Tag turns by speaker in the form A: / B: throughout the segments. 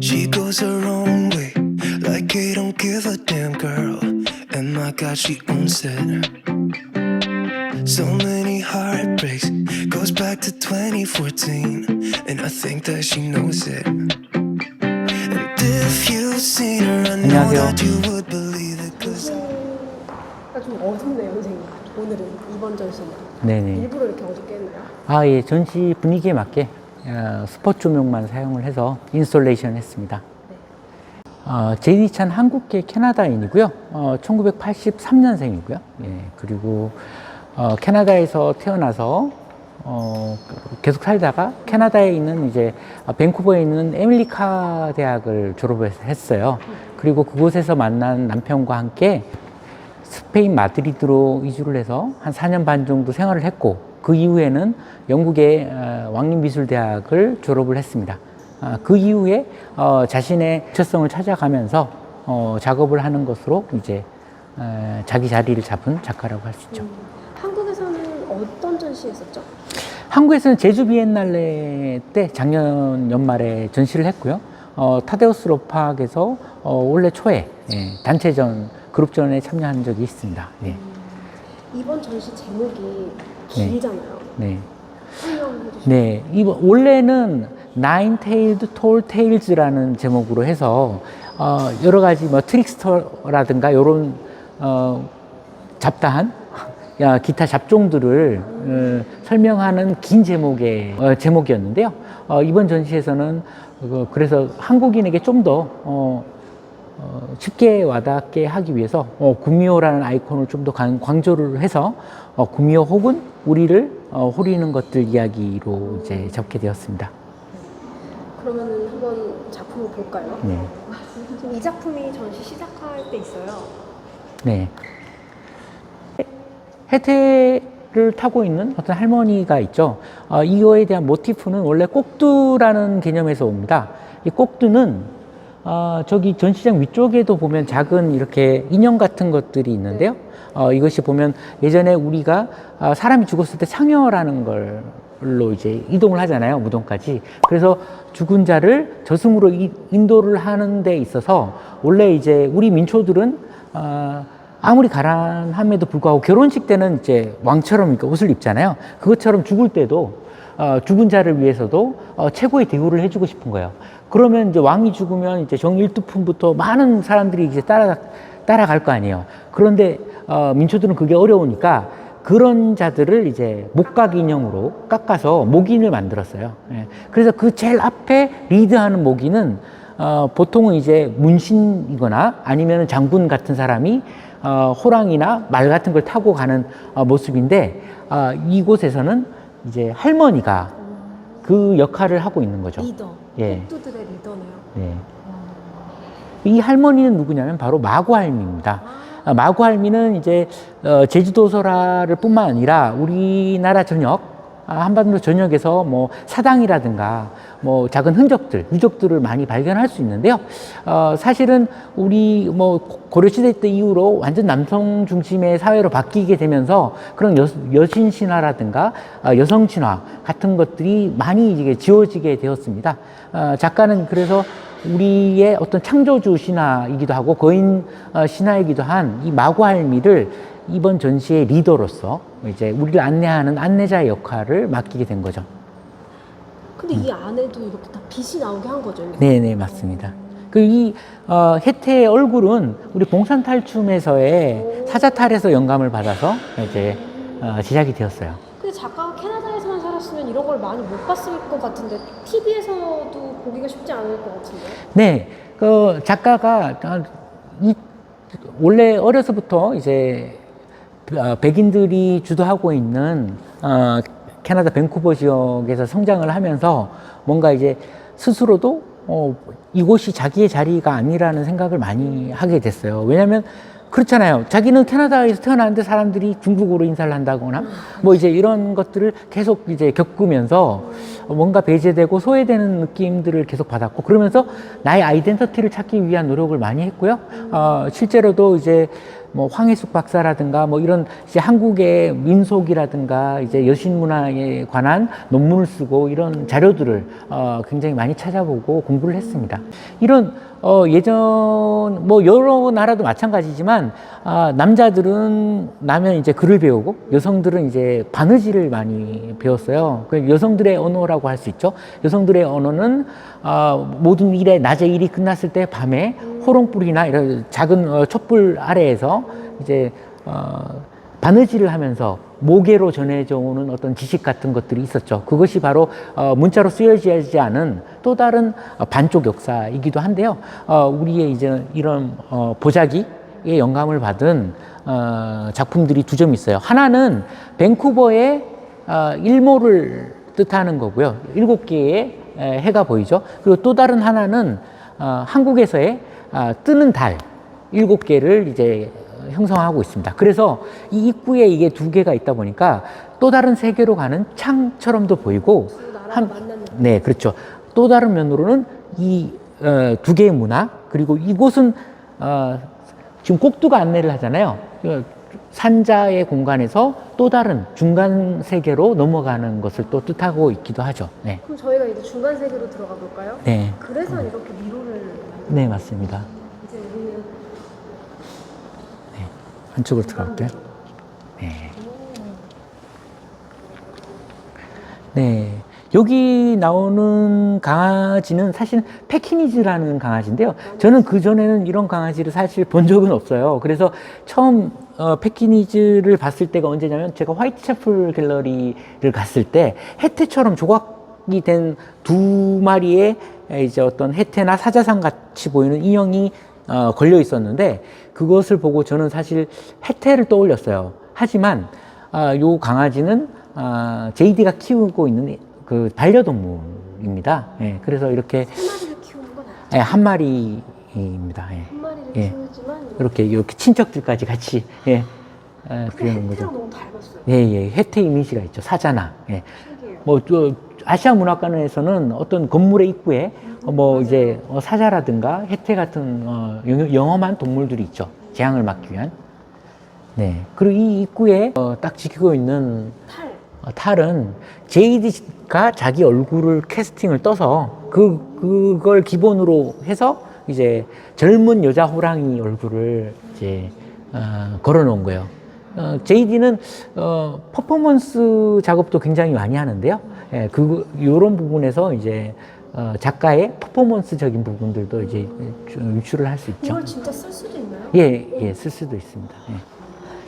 A: She goes her own way, like he don't give a damn girl. And my god, she owns it. So many heartbreaks, goes back to 2014. And I think that she knows it. And if you've seen her, I know
B: 안녕하세요.
A: that you would believe it. Cause
C: 아, 좀 어둡네요, 선생님. 오늘은 이번 전시는
B: 네네.
C: 일부러 이렇게 어둡게 했나요?
B: 아, 예. 전시 분위기에 맞게 어, 스포츠 조명만 사용을 해서 인스톨레이션 했습니다. 어, 제이찬 한국계 캐나다인이고요. 어, 1983년생이고요. 예. 그리고 어, 캐나다에서 태어나서 어, 계속 살다가 캐나다에 있는 이제 어, 밴쿠버에 있는 에밀리카 대학을 졸업했어요. 그리고 그곳에서 만난 남편과 함께 스페인 마드리드로 이주를 해서 한 4년 반 정도 생활을 했고 그 이후에는 영국의 어, 왕립미술대학을 졸업을 했습니다. 아, 그 이후에 어, 자신의 정체성을 찾아가면서 어, 작업을 하는 것으로 이제 어, 자기 자리를 잡은 작가라고 할 수 있죠.
C: 한국에서는 어떤 전시 했었죠?
B: 한국에서는 제주 비엔날레 때 작년 연말에 전시를 했고요. 어, 타데우스 로팍에서 어, 올해 초에 예, 단체전 그룹전에 참여한 적이 있습니다. 예.
C: 이번 전시 제목이
B: 네.
C: 길잖아요.
B: 네.
C: 주시면
B: 네, 이번 원래는 Nine Tailed Tall Tales라는 제목으로 해서 어, 여러 가지 뭐 트릭스터라든가 이런 어, 잡다한 야, 기타 잡종들을 어, 설명하는 긴 제목의 어, 제목이었는데요. 어, 이번 전시에서는 그, 그래서 한국인에게 좀더 어, 어, 쉽게 와닿게 하기 위해서 어, 구미호라는 아이콘을 좀 더 강조를 해서 어, 구미호 혹은 우리를 어, 호리는 것들 이야기로 이제 잡게 되었습니다.
C: 그러면 한번 작품을 볼까요?
B: 네.
C: 지금 이 작품이 전시 시작할 때 있어요.
B: 네. 해태를 타고 있는 어떤 할머니가 있죠. 어, 이거에 대한 모티프는 원래 꼭두라는 개념에서 옵니다. 이 꼭두는 어, 저기 전시장 위쪽에도 보면 작은 이렇게 인형 같은 것들이 있는데요. 어, 이것이 보면 예전에 우리가 아, 사람이 죽었을 때 상여라는 걸로 이제 이동을 하잖아요. 무덤까지. 그래서 죽은 자를 저승으로 이- 인도를 하는 데 있어서 원래 이제 우리 민초들은 어, 아무리 가난함에도 불구하고 결혼식 때는 이제 왕처럼 옷을 입잖아요. 그것처럼 죽을 때도 어, 죽은 자를 위해서도 어, 최고의 대우를 해주고 싶은 거예요. 그러면 이제 왕이 죽으면 이제 정일두품부터 많은 사람들이 이제 따라 따라갈 거 아니에요. 그런데 어, 민초들은 그게 어려우니까 그런 자들을 이제 목각 인형으로 깎아서 목인을 만들었어요. 예. 그래서 그 제일 앞에 리드하는 목인은 어, 보통은 이제 문신이거나 아니면 장군 같은 사람이 어, 호랑이나 말 같은 걸 타고 가는 어, 모습인데 어, 이곳에서는 이제 할머니가 그 역할을 하고 있는 거죠.
C: 리더.
B: 예.
C: 꼭두들의 리더네요.
B: 예. 이 할머니는 누구냐면 바로 마구 할미입니다. 아, 마구할미는 이제 어, 제주도 설화를 뿐만 아니라 우리나라 전역, 아, 한반도 전역에서 뭐 사당이라든가 뭐 작은 흔적들, 유적들을 많이 발견할 수 있는데요. 어, 사실은 우리 뭐 고려시대 때 이후로 완전 남성 중심의 사회로 바뀌게 되면서 그런 여, 여신 신화라든가 어, 여성 신화 같은 것들이 많이 이게 지워지게 되었습니다. 어, 작가는 그래서 우리의 어떤 창조주 신화이기도 하고 거인 어, 신화이기도 한 이 마구할미를 이번 전시의 리더로서 이제 우리를 안내하는 안내자의 역할을 맡기게 된 거죠.
C: 근데 이 안에도 이렇게 다 빛이 나오게 한 거죠. 이거?
B: 네, 네, 맞습니다. 그이 어, 혜태의 얼굴은 우리 봉산 탈춤에서의 사자탈에서 영감을 받아서 이제 어, 제작이 되었어요.
C: 근데 작가가 캐나 살았으면 이런 걸 많이 못 봤을 것 같은데 TV에서도 보기가 쉽지 않을 것 같은데.
B: 네, 그 작가가 어, 이 원래 어려서부터 이제 어, 백인들이 주도하고 있는 어, 캐나다 밴쿠버 지역에서 성장을 하면서 뭔가 이제 스스로도 어, 이곳이 자기의 자리가 아니라는 생각을 많이 하게 됐어요. 왜냐하면 그렇잖아요. 자기는 캐나다에서 태어났는데 사람들이 중국어로 인사를 한다거나 뭐 이제 이런 것들을 계속 이제 겪으면서 뭔가 배제되고 소외되는 느낌들을 계속 받았고 그러면서 나의 아이덴티티를 찾기 위한 노력을 많이 했고요. 어, 실제로도 이제 뭐 황혜숙 박사라든가 뭐 이런 이제 한국의 민속이라든가 이제 여신 문화에 관한 논문을 쓰고 이런 자료들을 어, 굉장히 많이 찾아보고 공부를 했습니다. 이런 어, 예전 뭐 여러 나라도 마찬가지지만 아, 남자들은 나면 이제 글을 배우고 여성들은 이제 바느질을 많이 배웠어요. 그 여성들의 언어라고 할 수 있죠. 여성들의 언어는 아, 모든 일에 낮에 일이 끝났을 때 밤에 호롱불이나 이런 작은 어, 촛불 아래에서 이제 어, 바느질을 하면서 모계로 전해져 오는 어떤 지식 같은 것들이 있었죠. 그것이 바로 어, 문자로 쓰여지지 않은 또 다른 어, 반쪽 역사이기도 한데요. 어, 우리의 이제 이런 어, 보자기의 영감을 받은 어, 작품들이 두 점 있어요. 하나는 밴쿠버의 어, 일모를 뜻하는 거고요. 일곱 개의 에, 해가 보이죠. 그리고 또 다른 하나는 어, 한국에서의 아, 뜨는 달 일곱 개를 이제 형성하고 있습니다. 그래서 이 입구에 이게 두 개가 있다 보니까 또 다른 세계로 가는 창처럼도 보이고 한 네, 그렇죠. 또 다른 면으로는 이 어, 두 개의 문화 그리고 이곳은 어, 지금 꼭두가 안내를 하잖아요. 그 산자의 공간에서 또 다른 중간 세계로 넘어가는 것을 또 뜻하고 있기도 하죠. 네,
C: 그럼 저희가 이제 중간 세계로 들어가 볼까요?
B: 네,
C: 그래서 이렇게 미로를
B: 네 맞습니다.
C: 이제 우리는
B: 한쪽으로 들어갈게요. 네. 네. 여기 나오는 강아지는 사실 패키니즈라는 강아지인데요. 저는 그전에는 이런 강아지를 사실 본 적은 없어요. 그래서 처음 어, 패키니즈를 봤을 때가 언제냐면 제가 화이트채플 갤러리를 갔을 때 해태처럼 조각이 된 두 마리의 이제 어떤 해태나 사자상 같이 보이는 인형이 어, 걸려 있었는데 그것을 보고 저는 사실 해태를 떠올렸어요. 하지만 아, 요 강아지는 아, JD가 키우고 있는 그 반려동물입니다. 예, 그래서 이렇게. 예, 한 마리입니다. 예.
C: 한 마리를
B: 예.
C: 키우지만
B: 이렇게 이렇게 친척들까지 같이 예, 예, 그려놓은 거죠.
C: 혜태랑 너무 닮았어요.
B: 예, 예, 혜태 이미지가 있죠. 사자나. 예.
C: 신기해요.
B: 뭐, 저, 아시아 문학관에서는 어떤 건물의 입구에 어, 뭐 이제 어, 사자라든가 혜태 같은 어, 영- 영험한 동물들이 있죠. 재앙을 막기 위한. 네. 그리고 이 입구에 어, 딱 지키고 있는
C: 탈.
B: 어, 탈은 JD가 자기 얼굴을 캐스팅을 떠서 그, 그걸 기본으로 해서 이제 젊은 여자 호랑이 얼굴을 이제 어, 걸어 놓은 거예요. 어, JD는 어, 퍼포먼스 작업도 굉장히 많이 하는데요. 예, 그, 요런 부분에서 이제 어, 작가의 퍼포먼스적인 부분들도 이제 좀 유출을 할 수 있죠.
C: 이걸 진짜 쓸 수도 있나요?
B: 예, 예, 쓸 수도 있습니다. 예.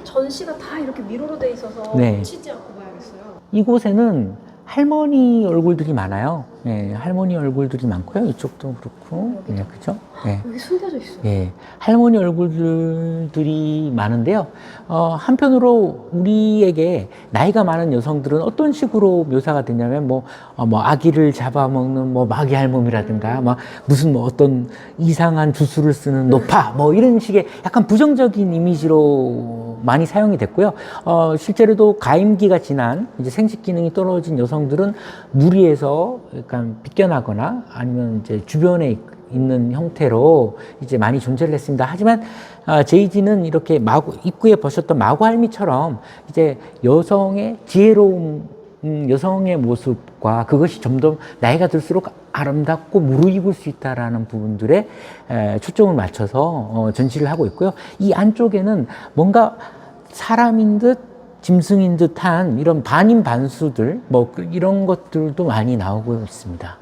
C: 전시가 다 이렇게 미로로 돼 있어서
B: 네.
C: 놓치지 않고 봐야겠어요.
B: 이곳에는 할머니 얼굴들이 많아요. 예, 할머니 얼굴들이 많고요. 이쪽도 그렇고, 예, 그죠? 예.
C: 여기 숨겨져 있어요.
B: 예, 할머니 얼굴들이 많은데요. 어, 한편으로 우리에게 나이가 많은 여성들은 어떤 식으로 묘사가 되냐면 뭐, 어, 뭐 아기를 잡아먹는 뭐 마귀 할멈이라든가 막 무슨 뭐 어떤 이상한 주술을 쓰는 노파 뭐 이런 식의 약간 부정적인 이미지로 많이 사용이 됐고요. 어, 실제로도 가임기가 지난 이제 생식 기능이 떨어진 여성들은 무리해서 약간 빗겨나거나 아니면 이제 주변에 있는 형태로 이제 많이 존재를 했습니다. 하지만 아, 제이지는 이렇게 마구 입구에 버셨던 마구할미처럼 이제 여성의 지혜로운 음, 여성의 모습과 그것이 점점 나이가 들수록 아름답고 무르익을 수 있다라는 부분들에 에, 초점을 맞춰서 어, 전시를 하고 있고요. 이 안쪽에는 뭔가 사람인 듯 짐승인 듯한 이런 반인 반수들 뭐 그- 이런 것들도 많이 나오고 있습니다.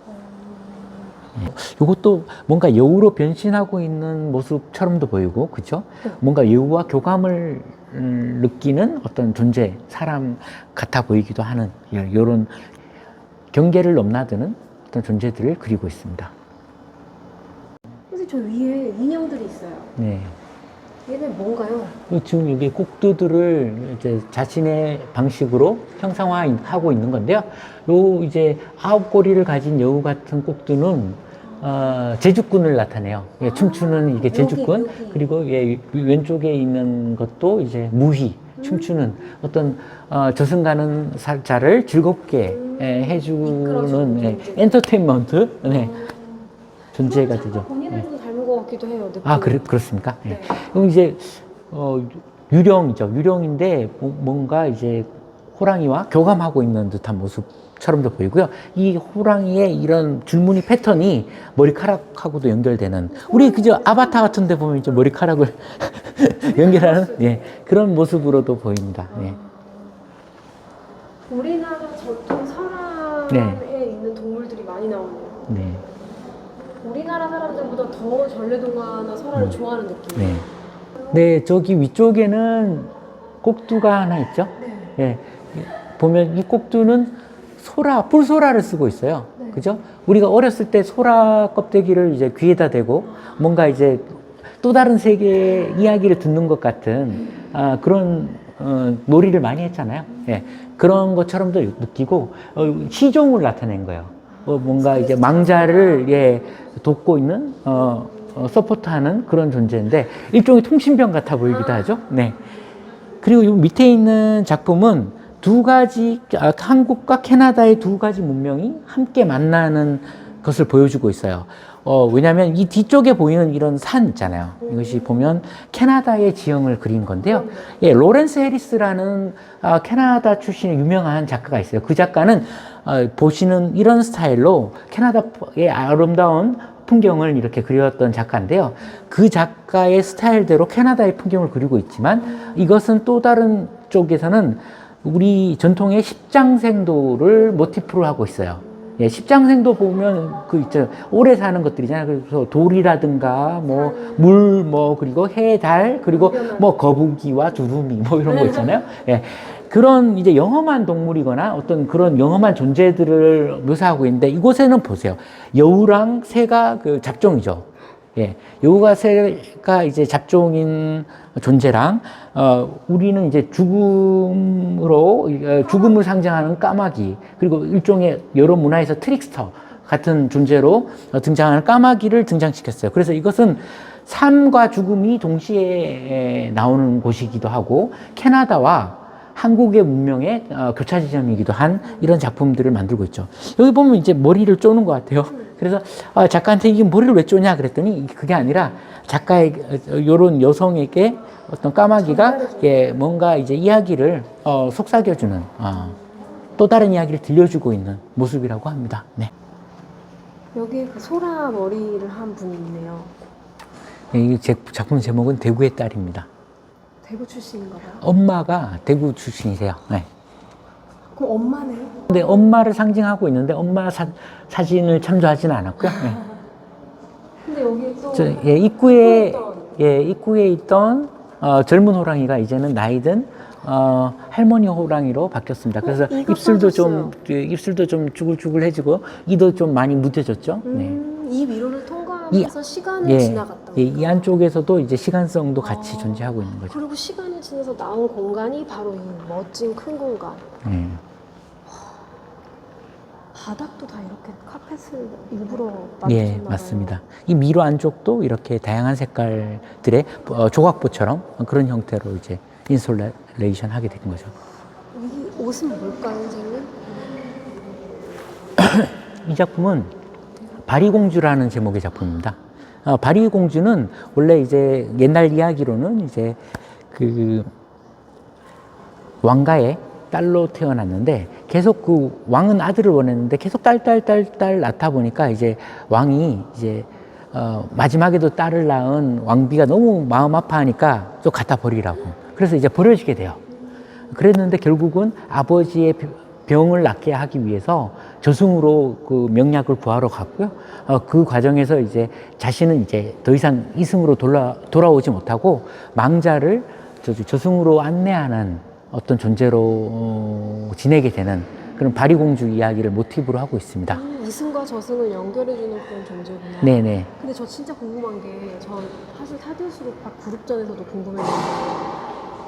B: 이것도 뭔가 여우로 변신하고 있는 모습처럼도 보이고, 그죠? 뭔가 여우와 교감을 음, 느끼는 어떤 존재, 사람 같아 보이기도 하는 이런 경계를 넘나드는 어떤 존재들을 그리고 있습니다.
C: 선생님 저 위에 인형들이 있어요.
B: 네.
C: 얘는 뭔가요?
B: 그 지금 여기 꼭두들을 이제 자신의 방식으로 형상화하고 있는 건데요. 요 이제 아홉 꼬리를 가진 여우 같은 꼭두는 어, 제주꾼을 나타내요. 예, 춤추는 이게
C: 여기,
B: 제주꾼
C: 여기.
B: 그리고 예, 왼쪽에 있는 것도 이제 무희 춤추는 어떤 어, 저승 가는 자를 즐겁게
C: 음.
B: 예, 해주는
C: 이끌어주는
B: 예,
C: 존재.
B: 엔터테인먼트 네, 존재가
C: 작가
B: 되죠. 예.
C: 같기도 해요. 느낌이.
B: 아, 그렇, 그렇습니까? 예.
C: 네.
B: 그럼 이제 어, 유령이죠. 유령인데 뭐- 뭔가 이제 호랑이와 교감하고 있는 듯한 모습처럼도 보이고요. 이 호랑이의 이런 줄무늬 패턴이 머리카락하고도 연결되는 우리 그저 아바타 같은 데 보면 이제 머리카락을 연결하는 예, 그런 모습으로도 보입니다. 예.
C: 우리나라 전통 설화에
B: 네.
C: 있는 동물들이 많이 나오네요.
B: 네.
C: 우리나라 사람들보다 더 전래동화나 설화를
B: 음.
C: 좋아하는 느낌.
B: 네. 네, 저기 위쪽에는 꼭두가 하나 있죠?
C: 네.
B: 예. 보면 이 꼭두는 소라, 뿔소라를 쓰고 있어요.
C: 네.
B: 그죠? 우리가 어렸을 때 소라 껍데기를 이제 귀에다 대고 뭔가 이제 또 다른 세계의 이야기를 듣는 것 같은 아, 그런 어, 놀이를 많이 했잖아요. 예. 그런 것처럼도 느끼고 어, 시종을 나타낸 거예요. 어, 뭔가 이제 망자를 예, 돕고 있는 어, 어, 서포트하는 그런 존재인데 일종의 통신병 같아 보이기도 하죠. 네. 그리고 이 밑에 있는 작품은 두 가지 아, 한국과 캐나다의 두 가지 문명이 함께 만나는 것을 보여주고 있어요. 어, 왜냐하면 이 뒤쪽에 보이는 이런 산 있잖아요. 이것이 보면 캐나다의 지형을 그린 건데요. 예, 로렌스 해리스라는 아, 캐나다 출신의 유명한 작가가 있어요. 그 작가는 어, 보시는 이런 스타일로 캐나다의 아름다운 풍경을 이렇게 그렸던 작가인데요. 그 작가의 스타일대로 캐나다의 풍경을 그리고 있지만 이것은 또 다른 쪽에서는 우리 전통의 십장생도를 모티프로 하고 있어요. 예, 십장생도 보면 그 있죠. 오래 사는 것들이잖아요. 그래서 돌이라든가 뭐 물 뭐 그리고 해, 달 그리고 뭐 거북이와 두루미 뭐 이런 거 있잖아요. 예. 그런 이제 영험한 동물이거나 어떤 그런 영험한 존재들을 묘사하고 있는데 이곳에는 보세요. 여우랑 새가 그 잡종이죠. 예. 여우가 새가 이제 잡종인 존재랑 어, 우리는 이제 죽음으로 어, 죽음을 상징하는 까마귀 그리고 일종의 여러 문화에서 트릭스터 같은 존재로 어, 등장하는 까마귀를 등장시켰어요. 그래서 이것은 삶과 죽음이 동시에 나오는 곳이기도 하고 캐나다와 한국의 문명의 어, 교차 지점이기도 한 이런 작품들을 만들고 있죠. 여기 보면 이제 머리를 쪼는 것 같아요. 그래서 아, 작가한테 이게 머리를 왜 쪼냐 그랬더니 그게 아니라 작가의 이런 여성에게 어떤 까마귀가 예, 뭔가 이제 이야기를 어, 속삭여주는 어, 또 다른 이야기를 들려주고 있는 모습이라고 합니다. 네.
C: 여기에 그 소라 머리를 한 분이 있네요.
B: 예, 이 제- 작품 제목은 대구의 딸입니다.
C: 대구 출신인가 봐요.
B: 엄마가 대구 출신이세요. 네.
C: 그럼 엄마네요?
B: 근데 엄마를 상징하고 있는데 엄마 사, 사진을 참조하지는 않았고요. 네.
C: 근데 여기 또
B: 저, 예, 입구에
C: 있던.
B: 예, 입구에 있던 어, 젊은 호랑이가 이제는 나이든 어, 할머니 호랑이로 바뀌었습니다. 그래서
C: 어,
B: 입술도
C: 빠졌어요.
B: 좀 예, 입술도 좀 쭈글쭈글해지고 이도 좀 많이 무뎌졌죠. 네.
C: 음, 이 위로를 통 과하면서 시간을
B: 예,
C: 지나갔다.
B: 예, 이 안쪽에서도 이제 시간성도 같이
C: 아.
B: 존재하고 있는 거죠.
C: 그리고 시간이 지나서 나온 공간이 바로 이 멋진 큰 공간.
B: 예.
C: 바닥도 다 이렇게 카펫을 일부러
B: 예. 맞습니다. 이 미로 안쪽도 이렇게 다양한 색깔들의 어, 조각보처럼 그런 형태로 이제 인솔레이션 하게 된 거죠.
C: 이 옷은 뭘까요, 선생님?
B: 이 작품은 바리공주라는 제목의 작품입니다. 어, 바리공주는 원래 이제 옛날 이야기로는 이제 그 왕가의 딸로 태어났는데 계속 그 왕은 아들을 원했는데 계속 딸, 딸, 딸, 딸 낳다 보니까 이제 왕이 이제 어, 마지막에도 딸을 낳은 왕비가 너무 마음 아파하니까 또 갖다 버리라고. 그래서 이제 버려지게 돼요. 그랬는데 결국은 아버지의 병을 낫게 하기 위해서 저승으로 그 명약을 구하러 갔고요. 어, 그 과정에서 이제 자신은 이제 더 이상 이승으로 돌아, 돌아오지 못하고 망자를 저, 저승으로 안내하는 어떤 존재로 어, 지내게 되는 그런 바리공주 이야기를 모티브로 하고 있습니다.
C: 음, 이승과 저승을 연결해주는 그런 존재구나.
B: 네네.
C: 근데 저 진짜 궁금한 게, 전 사실 타디우스로 박 그룹전에서도 궁금했는데,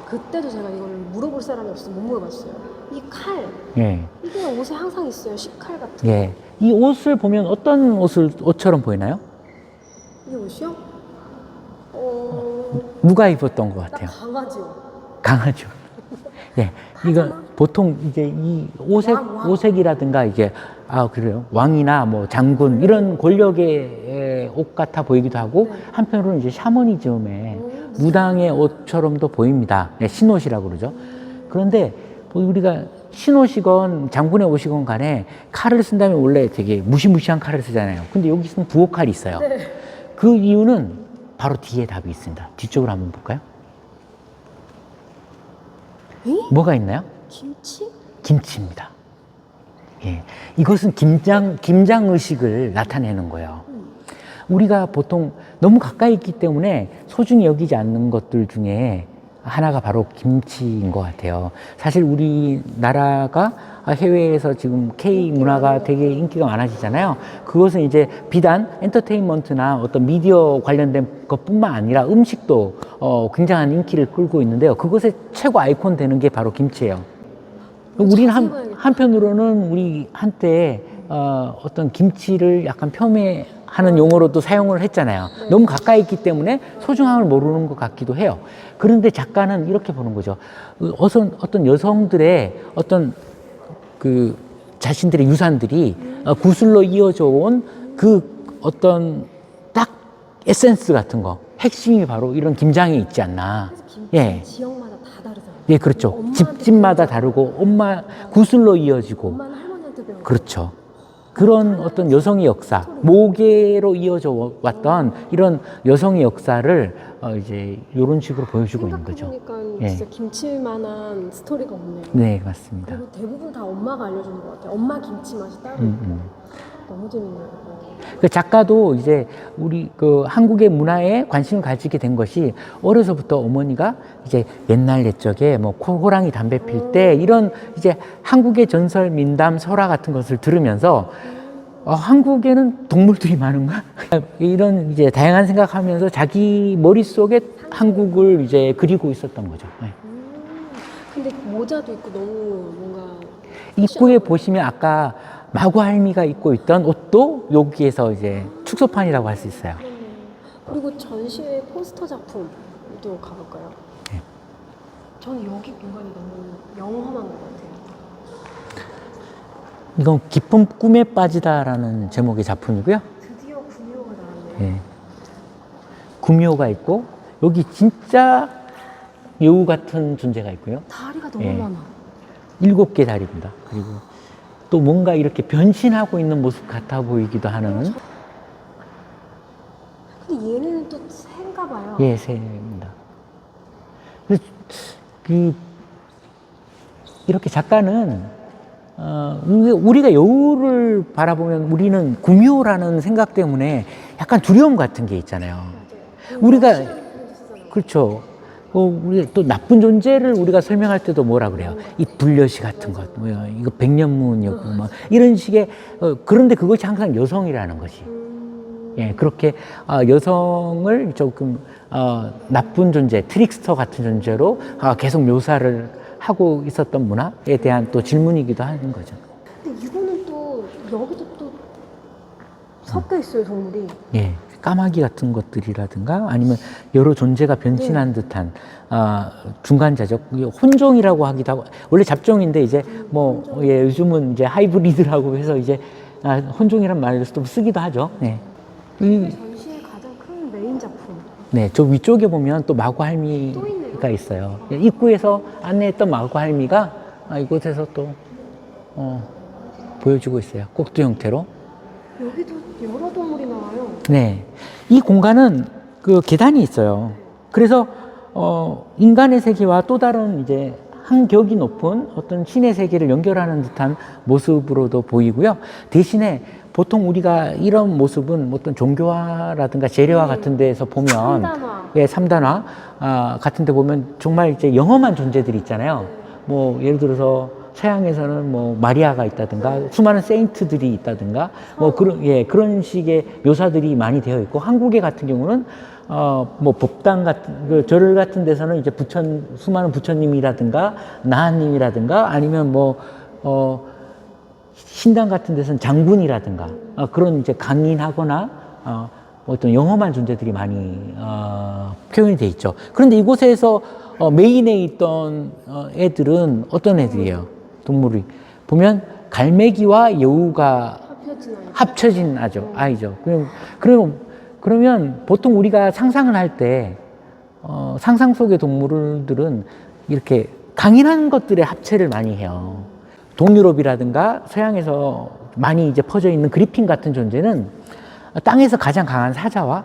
C: 그때도 제가 이걸 물어볼 사람이 없어서 못 물어봤어요. 이 칼,
B: 예.
C: 이게 옷에 항상 있어요. 식칼 같은.
B: 예. 이 옷을 보면 어떤 옷을, 옷처럼 보이나요?
C: 이 옷이요? 어,
B: 누가 입었던 것
C: 딱
B: 같아요?
C: 강아지요.
B: 강하죠. 예, 이거 보통 이제 이 오색
C: 왕, 왕.
B: 오색이라든가 이제 아 그래요 왕이나 뭐 장군 이런 권력의 에, 옷 같아 보이기도 하고
C: 네.
B: 한편으로는 이제 샤머니즘의
C: 음.
B: 무당의 옷처럼도 보입니다. 네, 신옷이라고 그러죠. 그런데 뭐 우리가 신옷이건 장군의 옷이건 간에 칼을 쓴다면 원래 되게 무시무시한 칼을 쓰잖아요. 근데 여기서는 부엌칼이 있어요. 그 이유는 바로 뒤에 답이 있습니다. 뒤쪽으로 한번 볼까요?
C: 에?
B: 뭐가 있나요?
C: 김치?
B: 김치입니다. 예. 이것은 김장, 김장 의식을 나타내는 거예요. 우리가 보통 너무 가까이 있기 때문에 소중히 여기지 않는 것들 중에 하나가 바로 김치인 것 같아요. 사실 우리나라가 해외에서 지금 K 문화가 되게 인기가 많아지잖아요. 그것은 이제 비단 엔터테인먼트나 어떤 미디어 관련된 것뿐만 아니라 음식도 어, 굉장한 인기를 끌고 있는데요. 그것의 최고 아이콘 되는 게 바로 김치예요. 우리는 한. 한편으로는 우리 한때 어, 어떤 김치를 약간 폄훼 하는 용어로도 사용을 했잖아요.
C: 네.
B: 너무 가까이 있기 때문에 소중함을 모르는 것 같기도 해요. 그런데 작가는 이렇게 보는 거죠. 어, 어선, 어떤 여성들의 어떤 그 자신들의 유산들이 어, 구슬로 이어져 온 그 어떤 딱 에센스 같은 거, 핵심이 바로 이런 김장에 있지 않나. 예.
C: 지역마다 다 다르잖아요.
B: 예, 그렇죠. 집집마다 다르고 엄마 구슬로 이어지고. 그렇죠. 그런 어떤 여성의 역사, 모계로 이어져 왔던 이런 여성의 역사를 어 이제 이런 식으로 보여주고 있는 거죠. 예.
C: 진짜 김치만한 스토리가 없네요.
B: 네, 맞습니다.
C: 그리고 대부분 다 엄마가 알려주는 것 같아요. 엄마 김치 맛이 따로
B: 음. 음.
C: 너무 재밌네요.
B: 그 작가도 이제 우리 그 한국의 문화에 관심을 가지게 된 것이 어려서부터 어머니가 이제 옛날 옛적에 뭐 코- 호랑이 담배 필 때 이런 이제 한국의 전설 민담 설화 같은 것을 들으면서 어, 한국에는 동물들이 많은가? 이런 이제 다양한 생각하면서 자기 머릿속에 한국을 이제 그리고 있었던 거죠. 네.
C: 음, 근데 모자도 있고 너무 뭔가
B: 입구에 보시면 아까 마구 할미가 입고 있던 옷도 여기에서 이제 축소판이라고 할 수 있어요.
C: 그리고 전시회 포스터 작품도 가볼까요?
B: 네.
C: 저는 여기 공간이 너무 영험한 것 같아요.
B: 이건 깊은 꿈에 빠지다라는 제목의 작품이고요.
C: 드디어 구미호가 나왔네요.
B: 예. 구미호가 있고 여기 진짜 여우 같은 존재가 있고요.
C: 다리가 너무
B: 예.
C: 많아.
B: 일곱 개 다리입니다. 그리고 또 뭔가 이렇게 변신하고 있는 모습 같아 보이기도 하는
C: 근데 얘는 또 새인가 봐요.
B: 예, 새입니다. 그 이렇게 작가는 어, 우리- 우리가 여우를 바라보면 우리는 구미호라는 생각 때문에 약간 두려움 같은 게 있잖아요. 우리가
C: 시간이 쓰잖아요.
B: 그렇죠. 어, 우리 또 나쁜 존재를 우리가 설명할 때도 뭐라 그래요? 이 불려시 같은 것, 뭐야, 이거 백년문이었고, 뭐 이런 식의 어, 그런데 그것이 항상 여성이라는 것이.
C: 음,
B: 예, 그렇게 어, 여성을 조금 어, 나쁜 존재, 트릭스터 같은 존재로 어, 계속 묘사를 하고 있었던 문화에 대한 또 질문이기도 하는 거죠.
C: 근데 이거는 또 여기도 또 섞여 있어요 동물이.
B: 예, 까마귀 같은 것들이라든가 아니면 여러 존재가 변신한 듯한 아, 중간자적 혼종이라고 하기도 하고 원래 잡종인데 이제 뭐 예, 요즘은 이제 하이브리드라고 해서 이제 아, 혼종이란 말을 또 쓰기도 하죠. 네. 이,
C: 전시의 가장 큰 메인 작품.
B: 네, 저 위쪽에 보면
C: 또또
B: 마구할미가. 있어요. 예, 입구에서 안내했던 마구할미가 아, 이곳에서 또 어, 보여주고 있어요. 꼭두 형태로.
C: 여기도 여러 동물이 나와요.
B: 네. 이 공간은 그 계단이 있어요. 그래서 어, 인간의 세계와 또 다른 이제 한 격이 높은 어떤 신의 세계를 연결하는 듯한 모습으로도 보이고요. 대신에 보통 우리가 이런 모습은 어떤 종교화라든가 재래화
C: 네.
B: 같은 데에서 보면
C: 삼단화.
B: 예, 삼단화 아, 같은 데 보면 정말 이제 영험한 존재들이 있잖아요. 뭐 예를 들어서 서양에서는 뭐 마리아가 있다든가 수많은 세인트들이 있다든가 뭐 그런 예 그런 식의 묘사들이 많이 되어 있고 한국에 같은 경우는 어뭐 법당 같은 그 절 같은 데서는 이제 부처 수많은 부처님이라든가 나한님이라든가 아니면 뭐어 신당 같은 데서는 장군이라든가 어, 그런 이제 강인하거나 어, 어떤 영험한 존재들이 많이 어, 표현이 돼 있죠. 그런데 이곳에서 어, 메인에 있던 어, 애들은 어떤 애들이에요? 동물이 보면 갈매기와 여우가. 합쳐진 아죠, 아이죠. 그럼, 그럼, 그러면 보통 우리가 상상을 할 때, 어, 상상 속의 동물들은 이렇게 강인한 것들의 합체를 많이 해요. 동유럽이라든가 서양에서 많이 이제 퍼져 있는 그리핀 같은 존재는 땅에서 가장 강한 사자와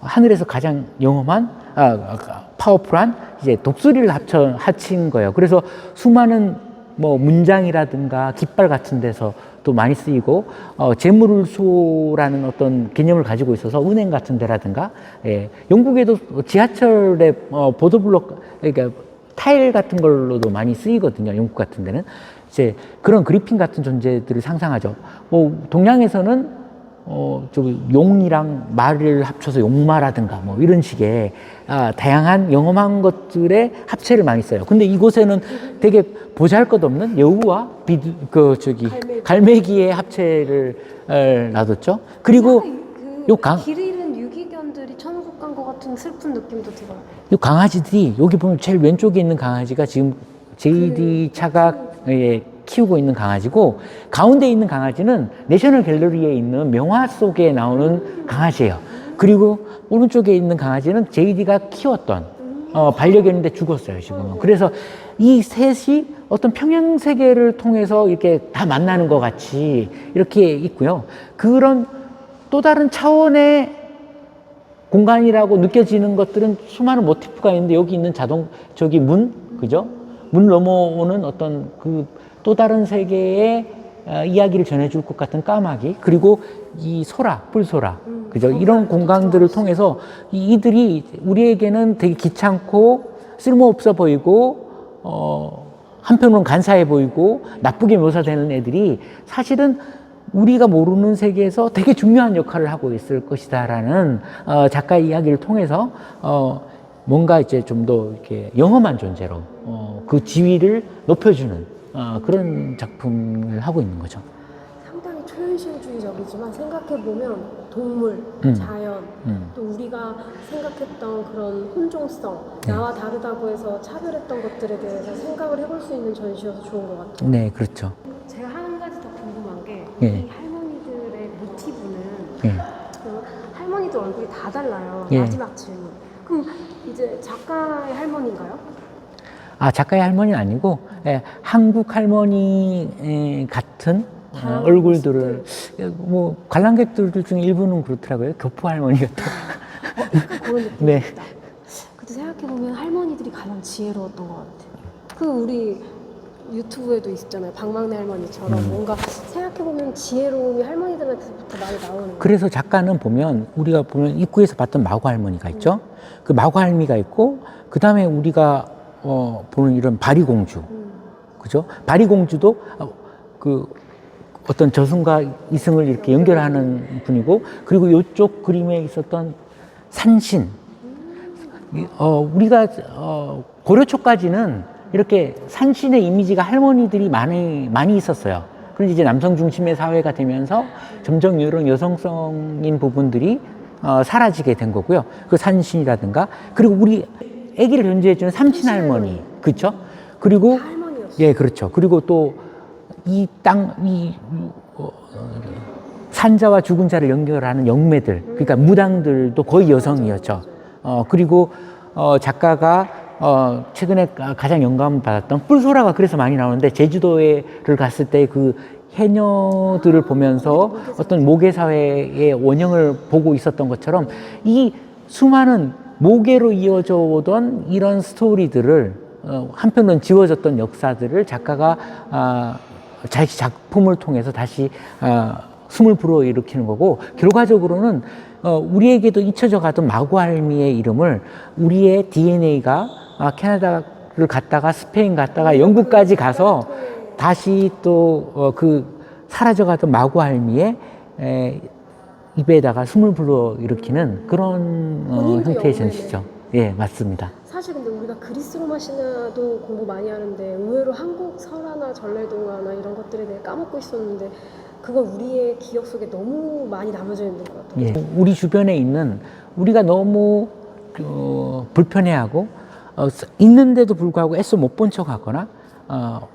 B: 하늘에서 가장 영험한 아, 아, 파워풀한 이제 독수리를 합쳐 합친 거예요. 그래서 수많은 뭐 문장이라든가 깃발 같은 데서 또 많이 쓰이고 어, 재물소라는 어떤 개념을 가지고 있어서 은행 같은 데라든가 예, 영국에도 지하철에 어, 보도블록 그러니까 타일 같은 걸로도 많이 쓰이거든요. 영국 같은 데는 이제 그런 그리핀 같은 존재들을 상상하죠. 뭐 동양에서는 어, 저기 용이랑 말을 합쳐서 용마라든가 뭐 이런 식의 아, 다양한 영험한 것들의 합체를 많이 써요. 근데 이곳에는 되게 보잘 것 없는 여우와 비두, 그 저기 갈매기. 의 합체를 어, 놔뒀죠. 그리고
C: 그
B: 요 강-
C: 길 잃은 유기견들이 천국 간 것 같은 슬픈 느낌도 들어요.
B: 이 강아지들이 여기 보면 제일 왼쪽에 있는 강아지가 지금 JD 차각에 키우고 있는 강아지고 가운데 있는 강아지는 내셔널 갤러리에 있는 명화 속에 나오는 강아지예요. 그리고 오른쪽에 있는 강아지는 JD가 키웠던 어, 반려견인데 죽었어요 지금은. 그래서 이 셋이 어떤 평행 세계를 통해서 이렇게 다 만나는 것 같이 이렇게 있고요. 그런 또 다른 차원의 공간이라고 느껴지는 것들은 수많은 모티프가 있는데 여기 있는 자동 저기 문 그죠? 문 넘어오는 어떤 그 또 다른 세계의 어, 이야기를 전해줄 것 같은 까마귀 그리고 이 소라 뿔소라 그죠? 이런 공간들을 통해서 이- 이들이 우리에게는 되게 귀찮고 쓸모없어 보이고 어 한편으로는 간사해 보이고 나쁘게 묘사되는 애들이 사실은 우리가 모르는 세계에서 되게 중요한 역할을 하고 있을 것이다라는 어, 작가의 이야기를 통해서 어, 뭔가 이제 좀 더 이렇게 영험한 존재로 어, 그 지위를 높여주는 어, 그런 작품을 하고 있는 거죠.
C: 상당히 초현실주의적이지만 생각해보면 동물,
B: 음.
C: 자연,
B: 음.
C: 또 우리가 생각했던 그런 혼종성,
B: 네.
C: 나와 다르다고 해서 차별했던 것들에 대해서 생각을 해볼 수 있는 전시여서 좋은 것 같아요.
B: 네, 그렇죠.
C: 제가 한 가지 더 궁금한 게,
B: 예.
C: 이 할머니들의 모티브는
B: 예.
C: 그 할머니들 얼굴이 다 달라요.
B: 예.
C: 마지막 질문. 그럼 이제 작가의 할머니인가요?
B: 아 작가의 할머니는 아니고 예, 한국 할머니 에, 같은 어,
C: 다양한
B: 얼굴들을 예, 뭐 관람객들 중에 일부는 그렇더라고요. 교포 할머니 같은.
C: 그런 느낌이
B: 네.
C: 있다. 근데 생각해 보면 할머니들이 가장 지혜로웠던 것 같아요. 그 우리 유튜브에도 있잖아요. 박막내 할머니처럼
B: 음.
C: 뭔가 생각해보면 지혜로움이 할머니들한테부터 많이 나오는.
B: 그래서 작가는 보면 우리가 보면 입구에서 봤던 마구 할머니가 있죠. 그 마구 할미가 있고 그 다음에 우리가 어, 보는 이런 바리공주,
C: 음.
B: 그죠? 바리공주도 어, 그 어떤 저승과 이승을 이렇게 연결하는 분이고 그리고 이쪽 그림에 있었던 산신. 이- 어, 우리가 어, 고려 초까지는 이렇게 산신의 이미지가 할머니들이 많이 많이 있었어요. 그런데 이제 남성 중심의 사회가 되면서 점점 이런 여성성인 부분들이 어, 사라지게 된 거고요. 그 산신이라든가 그리고 우리 아기를 견주해주는 삼친 할머니, 그렇죠? 그리고. 예, 그렇죠. 그리고 또 이 땅, 이 어, 산자와 죽은 자를 연결하는 영매들, 그러니까 무당들도 거의 여성이었죠. 어, 그리고 어, 작가가 어, 최근에 가- 가장 영감을 받았던 뿔소라가 그래서 많이 나오는데 제주도에를 갔을 때 그 해녀들을 보면서 어떤 모계 사회의 원형을 보고 있었던 것처럼 이 수많은 모계로 이어져 오던 이런 스토리들을 어, 한편으로는 지워졌던 역사들을 작가가 아, 자기 작품을 통해서 다시 아, 숨을 불어일으키는 거고 결과적으로는 어, 우리에게도 잊혀져 가던 마구알미의 이름을 우리의 DNA가 아, 캐나다를 갔다가 스페인 갔다가 영국까지 가서 다시 또 그 사라져가던 마구알미의 에, 입에다가 숨을 불어 일으키는 그런 어,
C: 본인도
B: 형태의. 전시죠. 예, 맞습니다.
C: 사실 근데 우리가 그리스 로마 신화도 공부 많이 하는데 의외로 한국 설화나 전래동화나 이런 것들에 대해 까먹고 있었는데 그건 우리의 기억 속에 너무 많이 남아져 있는 것 같아요.
B: 예. 우리 주변에 있는 우리가 너무 어, 불편해하고 어, 스- 있는데도 불구하고 애써 못 본 척하거나 어,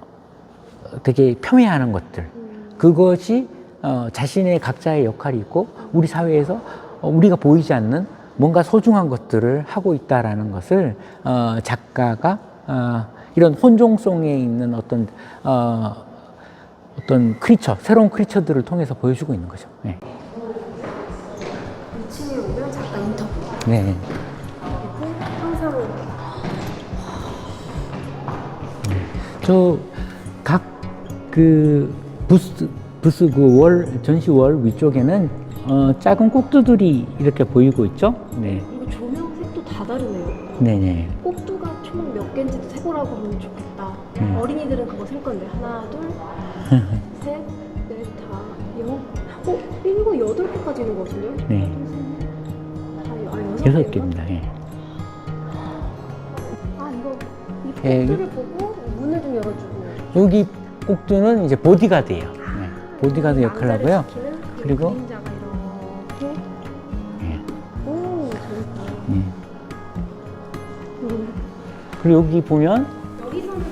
B: 되게 폄훼하는 것들 그것이 어, 자신의 각자의 역할이 있고 우리 사회에서 어, 우리가 보이지 않는 뭔가 소중한 것들을 하고 있다라는 것을 어, 작가가 어, 이런 혼종성에 있는 어떤 어, 어떤 크리처, 새로운 크리처들을 통해서 보여주고 있는 거죠. 네.
C: 2층에 오면 작가 인터뷰.
B: 네.
C: 그리고 항상
B: 저각 그 부스 부스 그 월 전시월 위쪽에는 어, 작은 꼭두들이 이렇게 보이고 있죠. 네,
C: 이거 조명 색도 다 다르네요.
B: 네, 네.
C: 꼭두가 총 몇 개인지도 세보라고 하면 좋겠다.
B: 음.
C: 어린이들은 그거 셀 건데 하나, 둘, 셋, 넷, 다, 영, 어, 일곱, 여덟 개까지 있는 것 같은데요?
B: 네,
C: 다 여- 아, 여섯
B: 여섯
C: 개인가?
B: 개입니다. 예.
C: 아 이거 이
B: 예,
C: 꼭두를 보고 문을 좀 열어주고.
B: 여기 꼭두는 이제 보디가드예요. 네, 보디가드 역할을 하고요.
C: 그
B: 그리고-. 예.
C: 오. 음.
B: 그리고 여기 보면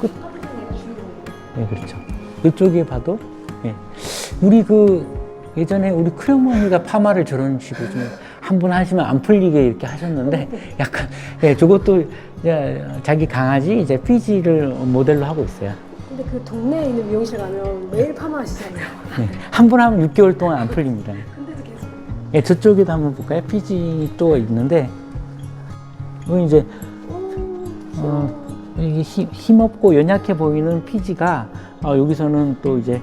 B: 끝. 네, 그렇죠. 이쪽에 봐도 예. 우리 그 예전에 우리 크레모니가 파마를 저런 식으로 좀 한 번 하시면 안 풀리게 이렇게 하셨는데 약간 예, 저것도 이제 자기 강아지 이제 피지를 모델로 하고 있어요.
C: 근데 그 동네에 있는 미용실 가면 매일 파마하시잖아요.
B: 네. 한번 하면 6개월 동안 안 풀립니다.
C: 근데도 계속.
B: 예, 저쪽에도 한번 볼까요? 피지 또 있는데 여기 이제 어, 이게 힘, 힘없고 연약해 보이는 피지가 어, 여기서는 또 이제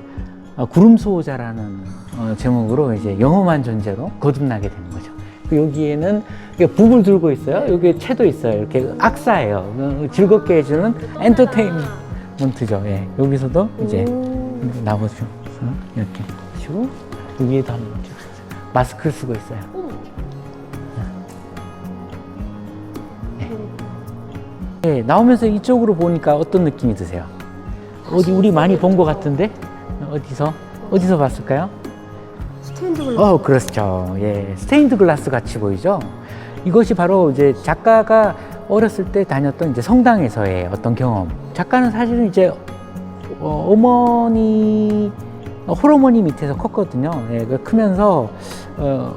B: 어, 구름 수호자라는 어, 제목으로 이제 영험한 존재로 거듭나게 되는 거죠. 그 여기에는 북을 들고 있어요. 여기에 채도 있어요. 이렇게 악사예요. 어, 즐겁게 해주는 엔터테인먼트 죠. 예. 여기서도 이제
C: 음.
B: 나오죠. 이렇게 하시고 여기에도 한번. 마스크를 쓰고 있어요.
C: 어머.
B: 네, 나오면서 이쪽으로 보니까 어떤 느낌이 드세요? 어디 우리 많이 본 것 같은데 어디서 어디서 봤을까요?
C: 스탠드 글라스.
B: 어 그렇죠. 예, 스테인드 글라스 같이 보이죠. 이것이 바로 이제 작가가 어렸을 때 다녔던 이제 성당에서의 어떤 경험. 작가는 사실은 이제 어, 어머니 홀어머니 밑에서 컸거든요. 예, 그 크면서 어,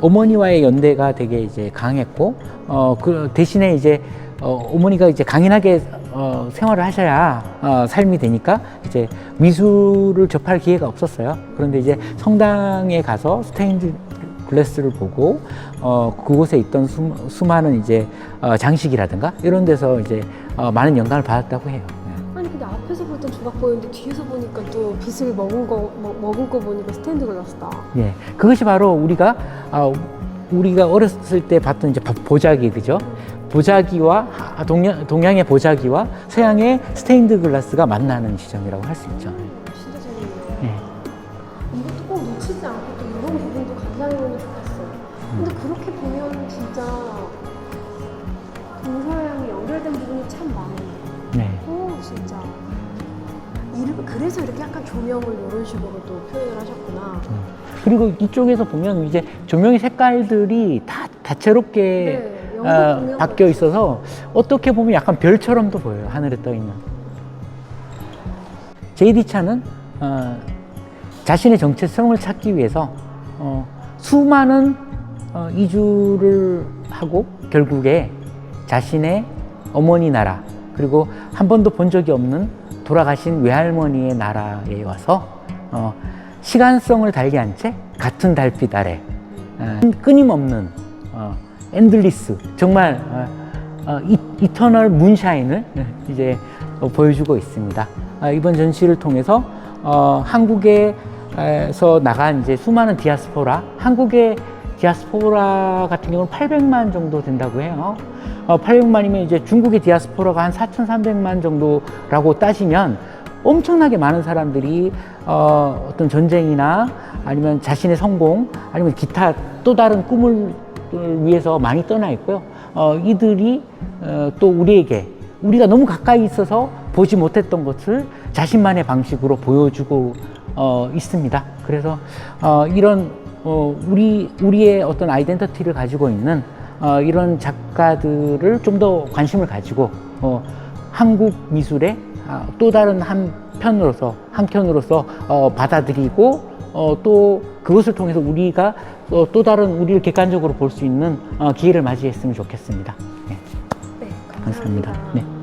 B: 어머니와의 연대가 되게 이제 강했고 어, 그 대신에 이제 어, 어머니가 이제 강인하게 어, 생활을 하셔야 어, 삶이 되니까 이제 미술을 접할 기회가 없었어요. 그런데 이제 성당에 가서 스테인드 글래스를 보고 어, 그곳에 있던 수, 수많은 이제 어, 장식이라든가 이런 데서 이제 어, 많은 영감을 받았다고 해요. 네.
C: 아니 근데 앞에서 볼땐 조각 보이는데 뒤에서 보니까 또 빛을 먹은 거 먹, 먹은 거 보니까 스탠드 글라스다.
B: 예, 그것이 바로 우리가 아, 우리가 어렸을 때 봤던 이제 보- 보자기 그죠? 보자기와 아, 동양, 동양의 보자기와 서양의 스테인드 글라스가 만나는 지점이라고 할 수 있죠.
C: 이렇게 약간 조명을 이런 식으로 또 표현을 하셨구나.
B: 그리고 이쪽에서 보면 이제 조명의 색깔들이 다 다채롭게
C: 네,
B: 어, 바뀌어. 있어서 어떻게 보면 약간 별처럼도 보여요. 하늘에 떠 있는. 제이디 차는 어, 자신의 정체성을 찾기 위해서 어, 수많은 어, 이주를 하고 결국에 자신의 어머니 나라 그리고 한 번도 본 적이 없는 돌아가신 외할머니의 나라에 와서 어, 시간성을 달리한 채 같은 달빛 아래 어, 끊임없는 어, 엔들리스 정말 어, 어, 이, 이터널 문샤인을 이제 어, 보여주고 있습니다. 아, 이번 전시를 통해서 어, 한국에서 나간 이제 수많은 디아스포라, 한국의 디아스포라 같은 경우는 800만 정도 된다고 해요. 어, 800만이면 이제 중국의 디아스포라가 한 4,300만 정도라고 따지면 엄청나게 많은 사람들이 어, 어떤 전쟁이나 아니면 자신의 성공 아니면 기타 또 다른 꿈을 위해서 많이 떠나 있고요. 어, 이들이 어, 또 우리에게 우리가 너무 가까이 있어서 보지 못했던 것을 자신만의 방식으로 보여주고 어, 있습니다. 그래서 어, 이런 어, 우리 우리의 어떤 아이덴티티를 가지고 있는 어, 이런 작가들을 좀 더 관심을 가지고 어, 한국 미술의 아, 또 다른 한 편으로서 한 켠으로서 어, 받아들이고 어, 또 그것을 통해서 우리가 또, 또 다른 우리를 객관적으로 볼 수 있는 어, 기회를 맞이했으면 좋겠습니다. 네,
C: 네,
B: 감사합니다.
C: 감사합니다.
B: 네.